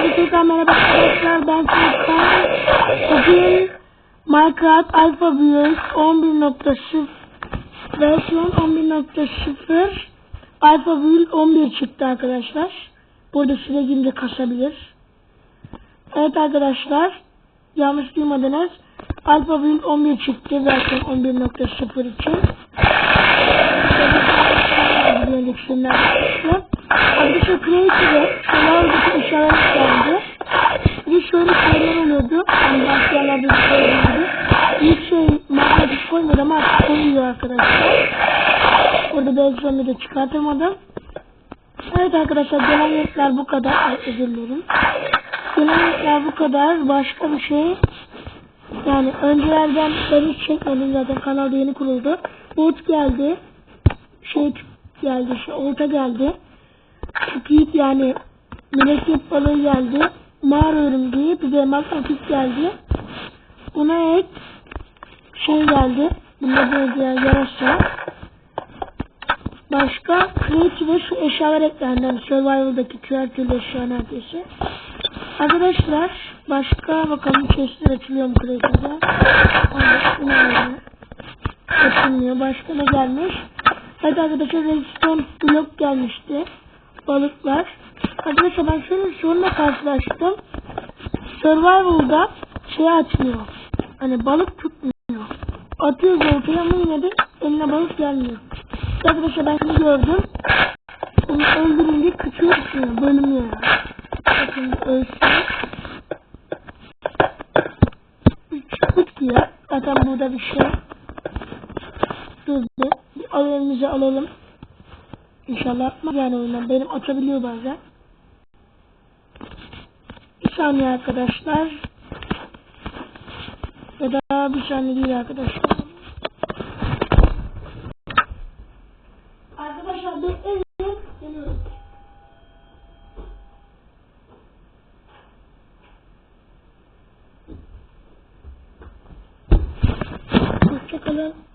Herkese tekrar merhaba arkadaşlar. Ben Sultan. Bugün Minecraft Alpha Build 11.0 versiyon 11.0 Alpha Build 11 çıktı arkadaşlar. Burada sürecimde kasabilir. Evet arkadaşlar. Yanlış duymadınız. Alpha Build 11 çıktı versiyon 11.0 için. Bir koymadı ama artık koyuyor arkadaşlar. Orada belgeselde de çıkartamadım. Evet arkadaşlar gelen renkler bu kadar. Ay özür dilerim. Gelen renkler bu kadar. Başka bir şey yani öncelerden ben hiç çekmedim zaten kanalda yeni kuruldu. Bot geldi. Şey geldi, şey olta geldi. Squid yani mürekkep balığı geldi. Mağara örümceği, bir de magnetik geldi. Buna ek şey geldi. Bunda böyle yarasa. Başka Creative ve şu eşyalar eklendi. Yani Survival'daki tüyer türlü eşya neredeyse. Arkadaşlar başka bakalım chestler açılıyor mu Creative'de? Açılmıyor. Başka ne gelmiş? Evet arkadaşlar redstone blok gelmişti. Balıklar. Arkadaşlar ben şöyle bir sorunla karşılaştım. Survival'da şey açmıyor. Hani balık tutmuyor. Atıyoruz ortaya ama yine de eline balık gelmiyor. Arkadaşlar ben şunu gördüm. Onu öldürünce küçüğü tutmuyor. Bölünüyor yani. Bakın ölsün. Üç tutuyor. Zaten burada bir şey. Bir alevimizi alalım. İnşallah yani oyundan. Benim atabiliyor bazen. Bir saniye arkadaşlar. Ya da bir saniye değil arkadaşlar. Arkadaşlar bekleyin. Hoşçakalın.